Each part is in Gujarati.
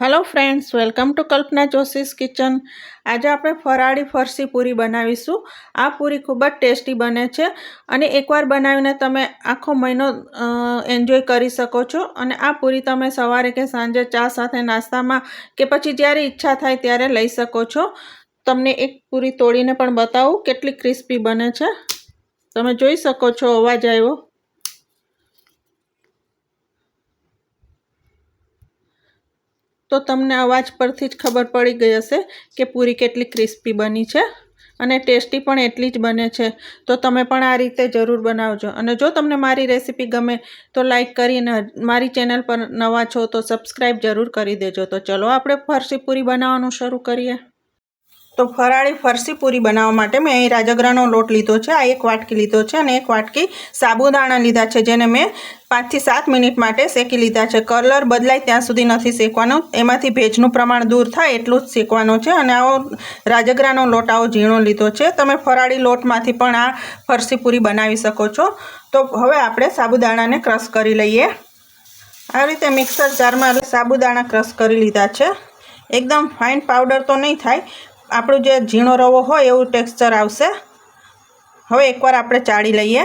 Hello friends welcome to Kalpana Joshi's kitchen આજે આપણે ફરાળી ફરસી પૂરી બનાવીશું. આ પૂરી ખૂબ જ ટેસ્ટી બને છે અને એકવાર બનાવીને તમે આખો મહિનો એન્જોય કરી શકો છો. અને આ પૂરી તમે સવારે કે સાંજે ચા સાથે નાસ્તામાં કે પછી જ્યારે ઈચ્છા થાય ત્યારે લઈ શકો છો. તમને એક પૂરી તોડીને પણ બતાવું કેટલી ક્રિસ્પી બને છે. તમે જોઈ શકો છો અવાજ આવ્યો. તો તમને અવાજ પરથી જ ખબર પડી ગઈ હશે કે પૂરી કેટલી ક્રિસ્પી બની છે અને ટેસ્ટી પણ એટલી જ બને છે. તો તમે પણ આ રીતે જરૂર બનાવજો. અને જો તમને મારી રેસીપી ગમે તો લાઈક કરીને મારી ચેનલ પર નવા છો તો સબસ્ક્રાઈબ જરૂર કરી દેજો. તો ચલો આપણે ફરસી પૂરી બનાવવાનું શરૂ કરીએ. તો ફરાળી ફરસી પૂરી બનાવવા માટે મેં અહીં રાજગરાનો લોટ લીધો છે, આ એક વાટકી લીધો છે અને એક વાટકી સાબુદાણા લીધા છે, જેને મેં પાંચથી સાત મિનિટ માટે શેકી લીધા છે. કલર બદલાય ત્યાં સુધી નથી શેકવાનો, એમાંથી ભેજનું પ્રમાણ દૂર થાય એટલું જ શેકવાનું છે અને આવો રાજગરાનો લોટ આવો ઝીણો લીધો છે. તમે ફરાળી લોટમાંથી પણ આ ફરસી પૂરી બનાવી શકો છો. તો હવે આપણે સાબુદાણાને ક્રશ કરી લઈએ. આ રીતે મિક્સર જારમાં સાબુદાણા ક્રશ કરી લીધા છે. એકદમ ફાઇન પાવડર તો નહીં થાય આપણું જે ઝીણો રવો હોય એવું ટેક્સચર આવશે. હવે એકવાર આપણે ચાળી લઈએ.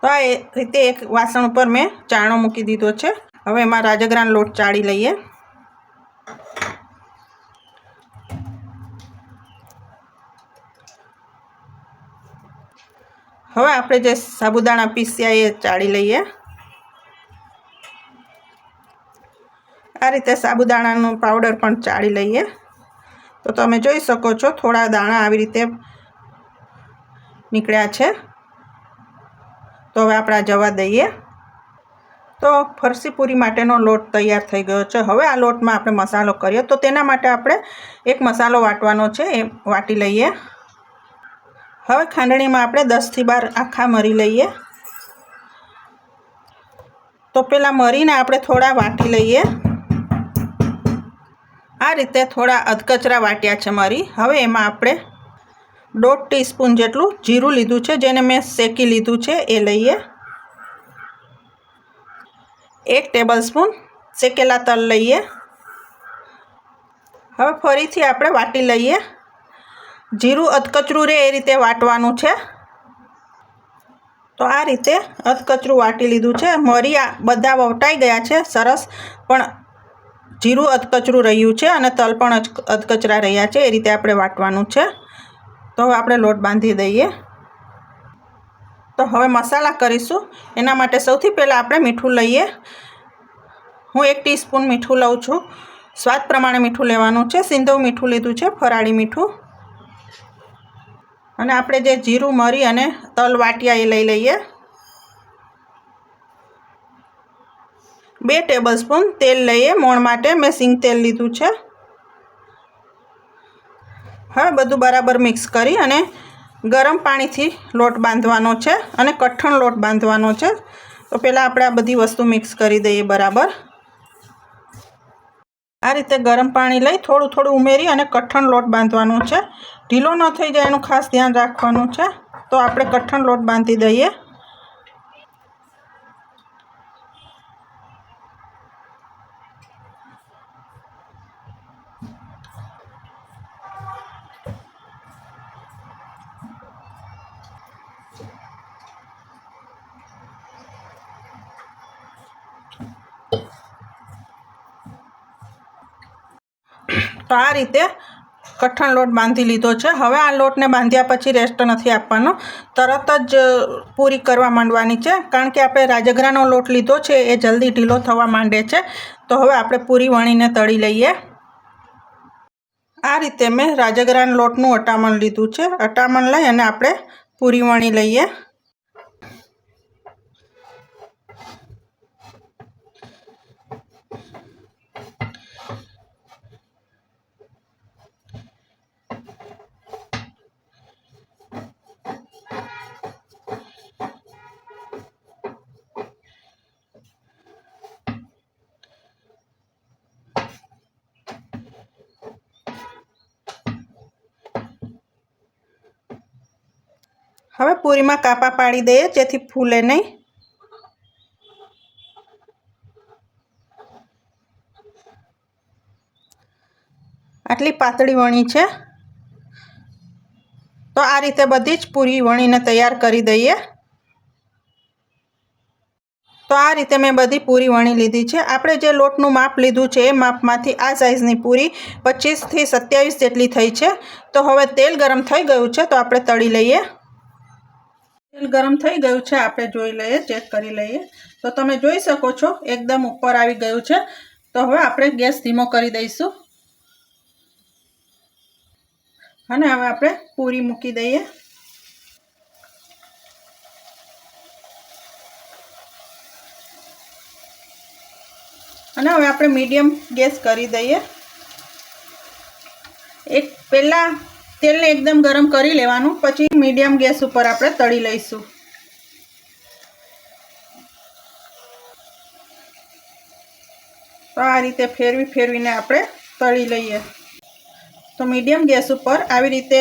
તો આ રીતે એક વાસણ ઉપર મેં ચાણો મૂકી દીધો છે. હવે એમાં રાજગરાન લોટ ચાળી લઈએ. હવે આપણે જે સાબુદાણા પીસ્યા એ ચાળી લઈએ. આ રીતે સાબુદાણાનો પાવડર પણ ચાળી લઈએ. તો તમે જોઈ શકો છો, થોડા દાણા આવી રીતે નીકળ્યા છે. તો હવે આપણે જવા દઈએ. તો ફરસી પૂરી માટેનો લોટ તૈયાર થઈ ગયો છે. હવે આ લોટમાં આપણે મસાલો કરીએ તો તેના માટે આપણે એક મસાલો વાટવાનો છે, એ વાટી લઈએ. હવે ખાંડણીમાં આપણે દસથી બાર આખા મરી લઈએ. તો પહેલાં મરીને આપણે થોડા વાટી લઈએ. આ રીતે થોડા અધકચરા વાટ્યા છે મારી. હવે એમાં આપણે દોઢ ટીસ્પૂન જેટલું જીરું લીધું છે, જેને મેં શેકી લીધું છે, એ લઈએ. એક ટેબલ સ્પૂન શેકેલા તલ લઈએ. હવે ફરીથી આપણે વાટી લઈએ. જીરું અધકચરું રહે એ રીતે વાટવાનું છે. તો આ રીતે અધકચરું વાટી લીધું છે. મરી બધા વટાઈ ગયા છે, સરસ. પણ જીરું અધકચરું રહ્યું છે અને તલ પણ અધકચરા રહ્યા છે, એ રીતે આપણે વાટવાનું છે. તો હવે આપણે લોટ બાંધી દઈએ. તો હવે મસાલા કરીશું. એના માટે સૌથી પહેલાં આપણે મીઠું લઈએ. હું એક ટીસ્પૂન મીઠું લઉં છું. સ્વાદ પ્રમાણે મીઠું લેવાનું છે. સિંધવ મીઠું લીધું છે, ફરાળી મીઠું. અને આપણે જે જીરું, મરી અને તલ વાટિયા એ લઈ લઈએ. બે ટેબલ સ્પૂન તેલ લઈએ. મોણ માટે મેં સિંગ તેલ લીધું છે. હવે બધું બરાબર મિક્સ કરી અને ગરમ પાણીથી લોટ બાંધવાનો છે અને કઠણ લોટ બાંધવાનો છે. તો પહેલાં આપણે આ બધી વસ્તુ મિક્સ કરી દઈએ બરાબર. આ રીતે ગરમ પાણી લઈ થોડું થોડું ઉમેરી અને કઠણ લોટ બાંધવાનો છે. ઢીલો ન થઈ જાય, એનું ખાસ ધ્યાન રાખવાનું છે. તો આપણે કઠણ લોટ બાંધી દઈએ. તો આ રીતે કઠણ લોટ બાંધી લીધો છે. હવે આ લોટને બાંધ્યા પછી રેસ્ટ નથી આપવાનો. તરત જ પૂરી કરવા માંડવાની છે. કારણ કે આપણે રાજગરાનો લોટ લીધો છે, એ જલ્દી ઢીલો થવા માંડે છે. તો હવે આપણે પૂરી વણીને તળી લઈએ. આ રીતે મેં રાજગરાન લોટનું અટામણ લીધું છે. અટામણ લઈ અને આપણે પૂરી વણી લઈએ. હવે પૂરીમાં કાપા પાડી દઈએ, જેથી ફૂલે નહીં. આટલી પાતળી વણી છે. તો આ રીતે બધી જ પૂરી વણીને તૈયાર કરી દઈએ. તો આ રીતે મેં બધી પૂરી વણી લીધી છે. આપણે જે લોટનું માપ લીધું છે, એ માપમાંથી આ સાઇઝની પૂરી પચીસથી સત્યાવીસ જેટલી થઈ છે. તો હવે તેલ ગરમ થઈ ગયું છે, તો આપણે તળી લઈએ. તેલ ગરમ થઈ ગયું છે, આપણે જોઈ લઈએ, ચેક કરી લઈએ. તો તમે જોઈ શકો છો, એકદમ ઉપર આવી ગયું છે. તો હવે આપણે ગેસ ધીમો કરી દઈશું. અને હવે આપણે પૂરી મૂકી દઈએ. અને હવે આપણે મીડિયમ ગેસ કરી દઈએ. એક પહેલાં તેલને એકદમ ગરમ કરી લેવાનું, પછી મીડિયમ ગેસ ઉપર આપણે તળી લઈશું. તો આ રીતે ફેરવી ફેરવીને આપણે તળી લઈએ. તો મીડિયમ ગેસ ઉપર આવી રીતે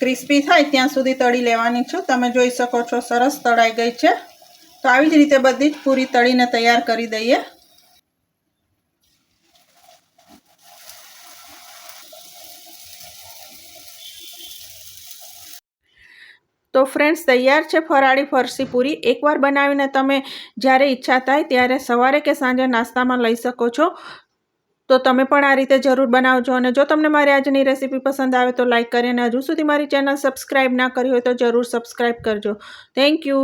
ક્રિસ્પી થાય ત્યાં સુધી તળી લેવાની છું. તમે જોઈ શકો છો સરસ તળાઈ ગઈ છે. તો આવી જ રીતે બધી જ પૂરી તળીને તૈયાર કરી દઈએ. તો ફ્રેન્ડ્સ તૈયાર છે ફરાળી ફરસી પૂરી. એકવાર બનાવીને તમે જ્યારે ઈચ્છા થાય ત્યારે સવારે કે સાંજે નાસ્તામાં લઈ શકો છો. તો તમે પણ આ રીતે જરૂર બનાવજો અને જો તમને મારી આજની રેસીપી પસંદ આવે તો લાઇક કરીને હજુ સુધી મારી ચેનલ સબસ્ક્રાઈબ ના કરી હોય તો જરૂર સબસ્ક્રાઈબ કરજો. Thank you